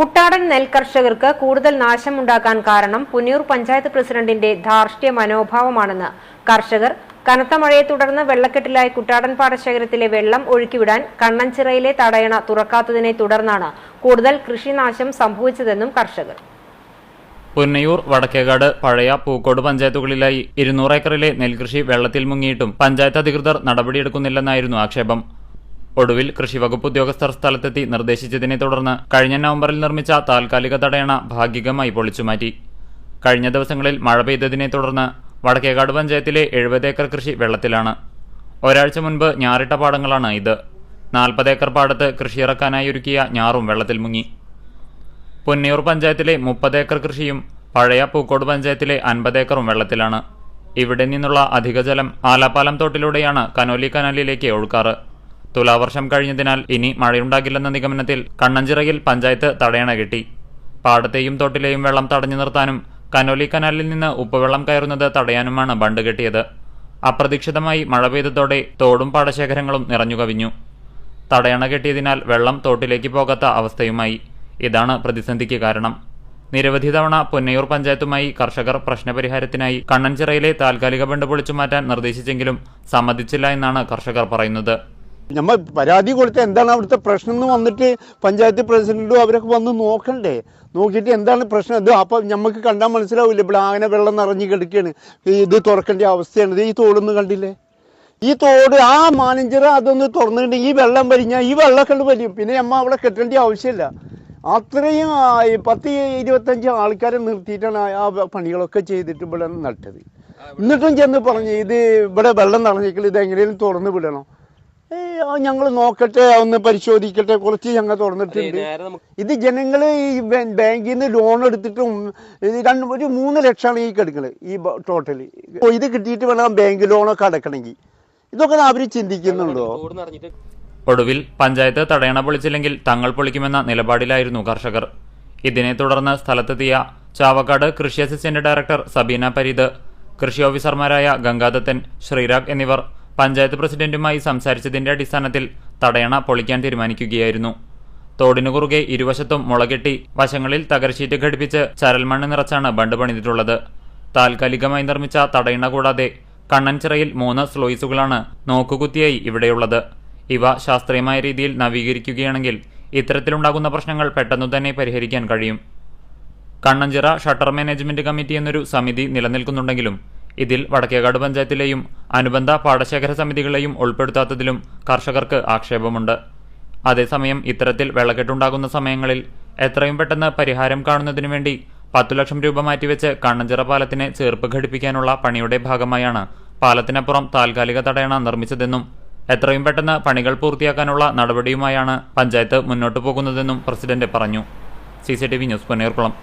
കുട്ടാടൻ നെൽകർഷകർക്ക് കൂടുതൽ നാശമുണ്ടാക്കാൻ കാരണം പുന്നൂർ പഞ്ചായത്ത് പ്രസിഡന്റിന്റെ ധാർഷ്ട്യ മനോഭാവമാണെന്ന്. കർഷകർ കനത്ത മഴയെ തുടർന്ന് വെള്ളക്കെട്ടിലായ കുട്ടാടൻ പാടശേഖരത്തിലെ വെള്ളം ഒഴുക്കിവിടാൻ കണ്ണഞ്ചിറയിലെ തടയണ തുറക്കാത്തതിനെ തുടർന്നാണ് കൂടുതൽ കൃഷിനാശം സംഭവിച്ചതെന്നും കർഷകർ. പുന്നയൂർ വടക്കേകാട് പഴയ പൂക്കോട് പഞ്ചായത്തുകളിലായി ഇരുന്നൂറ് ഏക്കറിലെ നെൽകൃഷി വെള്ളത്തിൽ മുങ്ങിയിട്ടും പഞ്ചായത്ത് അധികൃതർ നടപടിയെടുക്കുന്നില്ലെന്നായിരുന്നു ആക്ഷേപം. ഒടുവിൽ കൃഷിവകുപ്പ് ഉദ്യോഗസ്ഥർ സ്ഥലത്തെത്തി നിർദ്ദേശിച്ചതിനെ തുടർന്ന് കഴിഞ്ഞ നവംബറിൽ നിർമ്മിച്ച താൽക്കാലിക തടയണ ഭാഗികമായി പൊളിച്ചുമാറ്റി കഴിഞ്ഞ ദിവസങ്ങളിൽ മഴ പെയ്തതിനെ തുടർന്ന് വടക്കേകാട് പഞ്ചായത്തിലെ എഴുപത് ഏക്കർ കൃഷി വെള്ളത്തിലാണ്. ഒരാഴ്ച മുൻപ് ഞാറിട്ട പാടങ്ങളാണ് ഇത്. നാൽപ്പത് ഏക്കർ പാടത്ത് കൃഷിയിറക്കാനായി ഒരുക്കിയ ഞാറും വെള്ളത്തിൽ മുങ്ങി. പൊന്നിയൂർ പഞ്ചായത്തിലെ മുപ്പത് ഏക്കർ കൃഷിയും പഴയ പൂക്കോട് പഞ്ചായത്തിലെ അൻപത് ഏക്കറും വെള്ളത്തിലാണ്. ഇവിടെ നിന്നുള്ള അധിക ജലം ആലാപ്പാലം തോട്ടിലൂടെയാണ് കനോലി കനാലിലേക്ക് ഒഴുക്കാറ്. തുലാവർഷം കഴിഞ്ഞതിനാൽ ഇനി മഴയുണ്ടാകില്ലെന്ന നിഗമനത്തിൽ കണ്ണഞ്ചിറയിൽ പഞ്ചായത്ത് തടയണ കെട്ടി. പാടത്തെയും തോട്ടിലെയും വെള്ളം തടഞ്ഞു നിർത്താനും കനോലി കനാലിൽ നിന്ന് ഉപ്പുവെള്ളം കയറുന്നത് തടയാനുമാണ് ബണ്ട് കെട്ടിയത്. അപ്രതീക്ഷിതമായി മഴ പെയ്തതോടെ തോടും പാടശേഖരങ്ങളും നിറഞ്ഞു കവിഞ്ഞു. തടയണ കെട്ടിയതിനാൽ വെള്ളം തോട്ടിലേക്ക് പോകാത്ത അവസ്ഥയുമായി. ഇതാണ് പ്രതിസന്ധിക്ക് കാരണം. നിരവധി തവണ പൊന്നയൂർ പഞ്ചായത്തുമായി കർഷകർ പ്രശ്നപരിഹാരത്തിനായി കണ്ണൻചിറയിലെ താൽക്കാലിക ബണ്ട് പൊളിച്ചു മാറ്റാൻ നിർദ്ദേശിച്ചെങ്കിലും സമ്മതിച്ചില്ല എന്നാണ് കർഷകർ പറയുന്നത്. നമ്മൾ പരാതി കൊടുത്ത എന്താണ് അവിടുത്തെ പ്രശ്നം എന്ന് വന്നിട്ട് പഞ്ചായത്ത് പ്രസിഡന്റും അവരൊക്കെ വന്ന് നോക്കണ്ടേ? നോക്കിയിട്ട് എന്താണ് പ്രശ്നം? ഇത് അപ്പം നമുക്ക് കണ്ടാൽ മനസ്സിലാവില്ല ഇവിടെ ആന വെള്ളം നിറഞ്ഞു കിടക്കുകയാണ് ഇത് തുറക്കേണ്ട അവസ്ഥയാണ്. ഇത് ഈ തോടൊന്നും കണ്ടില്ലേ? ഈ തോട് ആ മാനേജർ അതൊന്ന് തുറന്നിട്ടുണ്ടെങ്കിൽ ഈ വെള്ളം വലിഞ്ഞാൽ ഈ വെള്ളം കണ്ട് വലിയും. പിന്നെ അമ്മ അവിടെ കെട്ടേണ്ട ആവശ്യമില്ല. അത്രയും പത്ത് ഇരുപത്തഞ്ച് ആൾക്കാരെ നിർത്തിയിട്ടാണ് ആ- ആ പണികളൊക്കെ ചെയ്തിട്ട് ഇവിടെ നട്ടത്. എന്നിട്ടും ചെന്ന് പറഞ്ഞു ഇത് ഇവിടെ വെള്ളം നിറഞ്ഞേക്കൽ ഇത് എങ്ങനെയും തുറന്ന് വിടണം? ഞങ്ങൾ നോക്കട്ടെ ഒന്ന് പരിശോധിക്കട്ടെ കുറച്ച് ഞങ്ങൾ തുറന്നിട്ടുണ്ട്. ഇത് ജനങ്ങൾ ഈ ബാങ്കിൽ നിന്ന് ലോൺ എടുത്തിട്ടും രണ്ട് ഒരു മൂന്ന് ലക്ഷമാണ് ഈ കിടക്കുന്നത് ഈ ടോട്ടൽ ഇത് കിട്ടിയിട്ട് വേണം ബാങ്ക് ലോണൊക്കെ അടക്കണമെങ്കിൽ. ഇതൊക്കെ അവർ ചിന്തിക്കുന്നുണ്ടോ? ഒടുവിൽ പഞ്ചായത്ത് തടയണ പൊളിച്ചില്ലെങ്കിൽ തങ്ങൾ പൊളിക്കുമെന്ന നിലപാടിലായിരുന്നു കർഷകർ. ഇതിനെ തുടർന്ന് സ്ഥലത്തെത്തിയ ചാവക്കാട് കൃഷി അസിസ്റ്റന്റ് ഡയറക്ടർ സബീന പരീദ് കൃഷി ഓഫീസർമാരായ ഗംഗാദത്തൻ ശ്രീരാഗ് എന്നിവർ പഞ്ചായത്ത് പ്രസിഡന്റുമായി സംസാരിച്ചതിന്റെ അടിസ്ഥാനത്തിൽ തടയണ പൊളിക്കാൻ തീരുമാനിക്കുകയായിരുന്നു. തോടിനു കുറുകെ ഇരുവശത്തും മുളകെട്ടി വശങ്ങളിൽ തകർശീറ്റ് ഘടിപ്പിച്ച് ചരൽമണ്ണ് നിറച്ചാണ് ബണ്ട് പണിതിട്ടുള്ളത്. താൽക്കാലികമായി നിർമ്മിച്ച തടയണ കൂടാതെ കണ്ണൻചിറയിൽ മൂന്ന് സ്ലോയിസുകളാണ് നോക്കുകുത്തിയായി ഇവിടെയുള്ളത്. ഇവ ശാസ്ത്രീയമായ രീതിയിൽ നവീകരിക്കുകയാണെങ്കിൽ ഇത്തരത്തിലുണ്ടാകുന്ന പ്രശ്നങ്ങൾ പെട്ടെന്നു തന്നെ പരിഹരിക്കാൻ കഴിയും. കണ്ണഞ്ചിറ ഷട്ടർ മാനേജ്മെന്റ് കമ്മിറ്റി എന്നൊരു സമിതി നിലനിൽക്കുന്നുണ്ടെങ്കിലും ഇതിൽ വടക്കേകാട് പഞ്ചായത്തിലെയും അനുബന്ധ പാടശേഖര സമിതികളെയും ഉൾപ്പെടുത്താത്തതിലും കർഷകർക്ക് ആക്ഷേപമുണ്ട്. അതേസമയം ഇത്തരത്തിൽ വെള്ളക്കെട്ടുണ്ടാകുന്ന സമയങ്ങളിൽ എത്രയും പെട്ടെന്ന് പരിഹാരം കാണുന്നതിനു വേണ്ടി പത്തു ലക്ഷം രൂപ മാറ്റിവെച്ച് കണ്ണഞ്ചിറ പാലത്തിനെ ചേർപ്പ് ഘടിപ്പിക്കാനുള്ള പണിയുടെ ഭാഗമായാണ് പാലത്തിനപ്പുറം താൽക്കാലിക തടയണ നിർമ്മിച്ചതെന്നും എത്രയും പെട്ടെന്ന് പണികൾ പൂർത്തിയാക്കാനുള്ള നടപടിയുമായാണ് പഞ്ചായത്ത് മുന്നോട്ടു പോകുന്നതെന്നും പ്രസിഡന്റ് പറഞ്ഞു. C news Ponnerkulam